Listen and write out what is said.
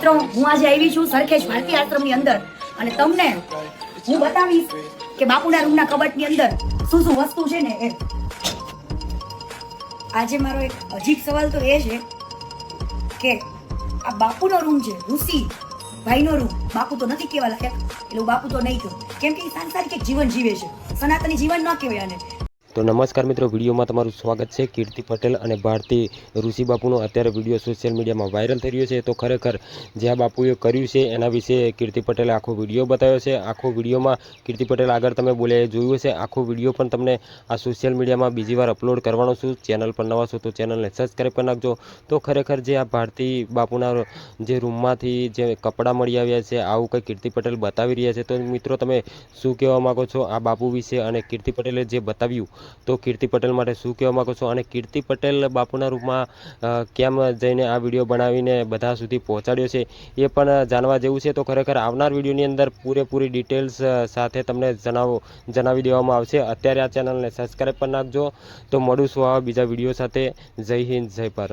મિત્રો, હું આજે આવી છું સરખેજ ભારતી આશ્રમની અંદર. અને તમને હું બતાવીશ કે બાપુના રૂમના કબાટની અંદર શું શું વસ્તુ છે ને એ. આજે મારો એક અજીબ સવાલ તો એ છે કે આ બાપુનો રૂમ છે, ઋષિ ભાઈનો રૂમ. બાપુ તો નથી કહેવા લાયક એટલે બાપુ તો નહીં કહું. કેમ કે સાંસારિક એક જીવન જીવે છે. સનાતની જીવન ન કહેવાય આને. તો નમસ્કાર મિત્રો, વિડીયોમાં તમારું સ્વાગત છે. કીર્તિ પટેલ અને ભારતી ઋષિ બાપુનો અત્યારે વીડિયો સોશિયલ મીડિયામાં વાયરલ થઈ રહ્યો છે. તો ખરેખર જે આ બાપુએ કર્યું છે એના વિશે કીર્તિ પટેલે આખો વીડિયો બતાવ્યો છે. આખો વિડીયોમાં કીર્તિ પટેલ આગળ તમે બોલે જોયું છે આખો વીડિયો પણ તમને આ સોશિયલ મીડિયામાં બીજી વાર અપલોડ કરવાનો છું. ચેનલ પર નવા છો તો ચેનલને સબસ્ક્રાઈબ કરી નાખજો. તો ખરેખર જે આ ભારતી બાપુના જે રૂમમાંથી જે કપડાં મળી આવ્યા છે, આવું કંઈ કીર્તિ પટેલ બતાવી રહ્યા છે. તો મિત્રો, તમે શું કહેવા માગો છો આ બાપુ વિશે અને કીર્તિ પટેલે જે બતાવ્યું તો કીર્તિ પટેલ માટે શું કહેવા માગો છો? અને કીર્તિ પટેલ બાપુના રૂપમાં કેમ જઈને આ વીડિયો બનાવીને બધા સુધી પહોંચાડ્યો છે એ પણ જાણવા જેવું છે? તો ખરેખર આવનાર વિડીયોની અંદર પૂરેપૂરી ડિટેલ્સ સાથે તમને જણાવો, જણાવી દેવામાં આવશે. અત્યારે આ ચેનલને સબસ્ક્રાઈબ પણ નાખજો. તો મળું છું આવા બીજા વીડિયો સાથે. જય હિન્દ, જય ભારત.